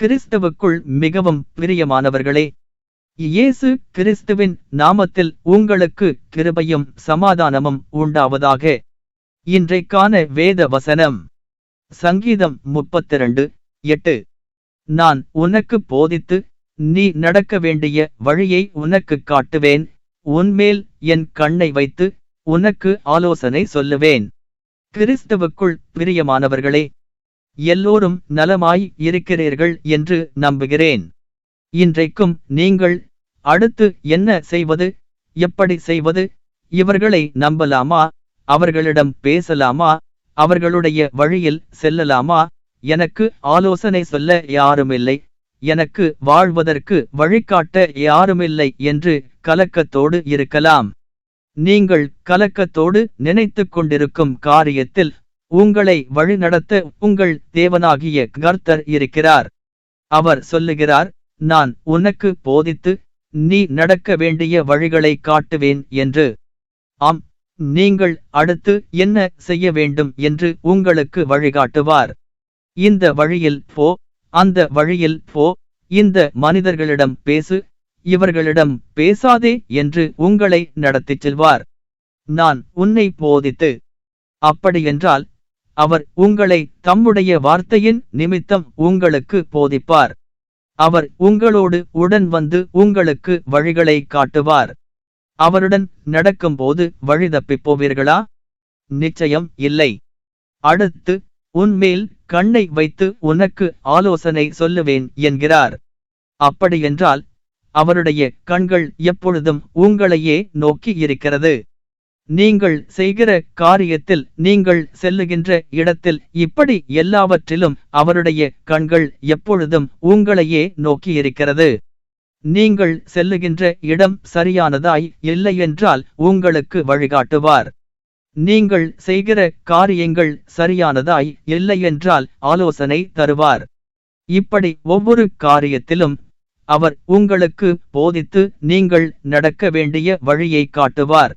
கிறிஸ்தவுக்குள் மிகவும் பிரியமானவர்களே இயேசு கிறிஸ்துவின் நாமத்தில் உங்களுக்கு கிருபையும் சமாதானமும் உண்டாவதாக. இன்றைக்கான வேத வசனம் சங்கீதம் முப்பத்திரண்டு எட்டு. நான் உனக்கு போதித்து நீ நடக்க வேண்டிய வழியை உனக்கு காட்டுவேன் உன்மேல் என் கண்ணை வைத்து உனக்கு ஆலோசனை சொல்லுவேன். கிறிஸ்தவுக்குள் பிரியமானவர்களே எல்லோரும் நலமாய் இருக்கிறீர்கள் என்று நம்புகிறேன். இன்றைக்கும் நீங்கள் அடுத்து என்ன செய்வது எப்படி செய்வது இவர்களை நம்பலாமா அவர்களிடம் பேசலாமா அவர்களுடைய வழியில் செல்லலாமா எனக்கு ஆலோசனை சொல்ல யாருமில்லை எனக்கு வாழ்வதற்கு வழிகாட்ட யாருமில்லை என்று கலக்கத்தோடு இருக்கலாம். நீங்கள் கலக்கத்தோடு நினைத்துக் கொண்டிருக்கும் காரியத்தில் உங்களை வழிநடத்த உங்கள் தேவனாகிய கர்த்தர் இருக்கிறார். அவர் சொல்லுகிறார் நான் உனக்கு போதித்து நீ நடக்க வேண்டிய வழிகளை காட்டுவேன் என்று. ஆம் நீங்கள் அடுத்து என்ன செய்ய வேண்டும் என்று உங்களுக்கு வழிகாட்டுவார். இந்த வழியில் போ அந்த வழியில் போ இந்த மனிதர்களிடம் பேசு இவர்களிடம் பேசாதே என்று உங்களை நடத்திச் செல்வார். நான் உன்னை போதித்து அப்படியென்றால் அவர் உங்களை தம்முடைய வார்த்தையின் நிமித்தம் உங்களுக்கு போதிப்பார். அவர் உங்களோடு உடன் வந்து உங்களுக்கு வழிகளை காட்டுவார். அவருடன் நடக்கும்போது வழி தப்பிப் போவீர்களா நிச்சயம் இல்லை. அடுத்து உன்மேல் கண்ணை வைத்து உனக்கு ஆலோசனை சொல்லுவேன் என்கிறார். அப்படியென்றால் அவருடைய கண்கள் எப்பொழுதும் உங்களையே நோக்கி இருக்கிறது. நீங்கள் செய்கிற காரியத்தில் நீங்கள் செல்லுகின்ற இடத்தில் இப்படி எல்லாவற்றிலும் அவருடைய கண்கள் எப்பொழுதும் உங்களையே நோக்கியிருக்கிறது. நீங்கள் செல்லுகின்ற இடம் சரியானதாய் இல்லையென்றால் உங்களுக்கு வழிகாட்டுவார். நீங்கள் செய்கிற காரியங்கள் சரியானதாய் இல்லையென்றால் ஆலோசனை தருவார். இப்படி ஒவ்வொரு காரியத்திலும் அவர் உங்களுக்கு போதித்து நீங்கள் நடக்க வேண்டிய வழியை காட்டுவார்.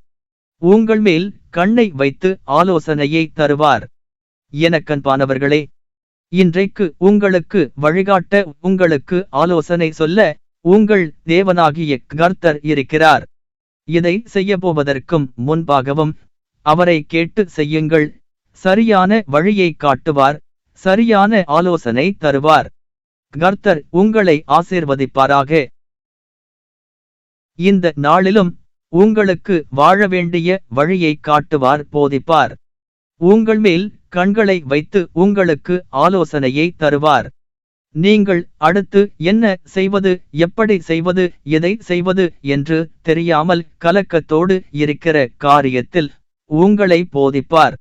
உங்கள் மேல் கண்ணை வைத்து ஆலோசனையை தருவார். எனக்கன்பானவர்களே இன்றைக்கு உங்களுக்கு வழிகாட்ட உங்களுக்கு ஆலோசனை சொல்ல உங்கள் தேவனாகிய கர்த்தர் இருக்கிறார். இதை செய்யப்போவதற்கும் முன்பாகவும் அவரை கேட்டு செய்யுங்கள். சரியான வழியை காட்டுவார் சரியான ஆலோசனை தருவார். கர்த்தர் உங்களை ஆசீர்வதிப்பாராக. இந்த நாளிலும் உங்களுக்கு வாழ வேண்டிய வழியை காட்டுவார் போதிப்பார். உங்கள் மேல் கண்களை வைத்து உங்களுக்கு ஆலோசனையை தருவார். நீங்கள் அடுத்து என்ன செய்வது எப்படி செய்வது எதை செய்வது என்று தெரியாமல் கலக்கத்தோடு இருக்கிற காரியத்தில் உங்களை போதிப்பார்.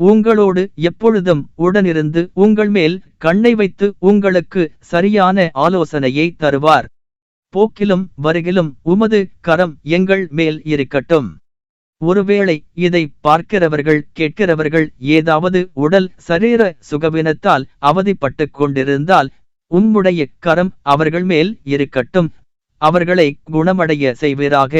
உங்களோடு எப்பொழுதும் உடனிருந்து உங்கள் மேல் கண்ணை வைத்து உங்களுக்கு சரியான ஆலோசனையை தருவார். போக்கிலும் வருகிலும் உமது கரம் எங்கள் மேல் இருக்கட்டும். ஒருவேளை இதை பார்க்கிறவர்கள் கேட்கிறவர்கள் ஏதாவது உடல் சரீர சுகவினத்தால் அவதிப்பட்டு கொண்டிருந்தால் உம்முடைய கரம் அவர்கள் மேல் இருக்கட்டும். அவர்களை குணமடைய செய்வீராக.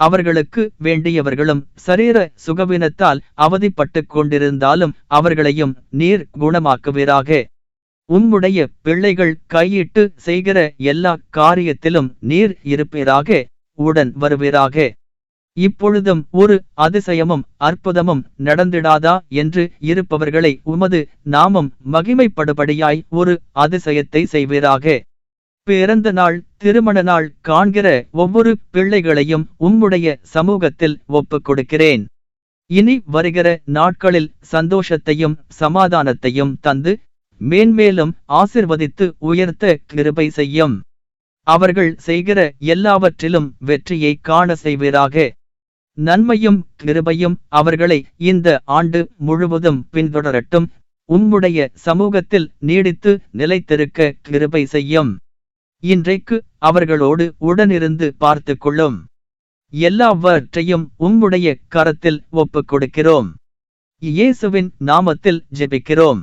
அவர்களுக்கு வேண்டியவர்களும் சரீர சுகவினத்தால் அவதிப்பட்டு கொண்டிருந்தாலும் அவர்களையும் நீர் குணமாக்குவீராக. உம்முடைய பிள்ளைகள் கையிட்டு செய்கிற எல்லா காரியத்திலும் நீர் இருப்பீராக உடன் வருவீராக. இப்பொழுதும் ஒரு அதிசயமும் அற்புதமும் நடந்திடாதா என்று இருப்பவர்களை உமது நாமம் மகிமைப்படுபடியாய் ஒரு அதிசயத்தை செய்வீராக. பிறந்த நாள் திருமண நாள் காண்கிற ஒவ்வொரு பிள்ளைகளையும் உம்முடைய சமூகத்தில் ஒப்புக் கொடுக்கிறேன். இனி வருகிற நாட்களில் சந்தோஷத்தையும் சமாதானத்தையும் தந்து மேன்மேலும் ஆசிர்வதித்து உயர்த்த கிருபை செய்யும். அவர்கள் செய்கிற எல்லாவற்றிலும் வெற்றியை காண செய்வீராக. நன்மையும் கிருபையும் அவர்களை இந்த ஆண்டு முழுவதும் பின்தொடரட்டும். உம்முடைய சமூகத்தில் நீடித்து நிலைத்திருக்க கிருபை செய்யும். இன்றைக்கு அவர்களோடு உடனிருந்து பார்த்து கொள்ளும். எல்லாவற்றையும் உம்முடைய கரத்தில் ஒப்புக் கொடுக்கிறோம். இயேசுவின் நாமத்தில் ஜெபிக்கிறோம்.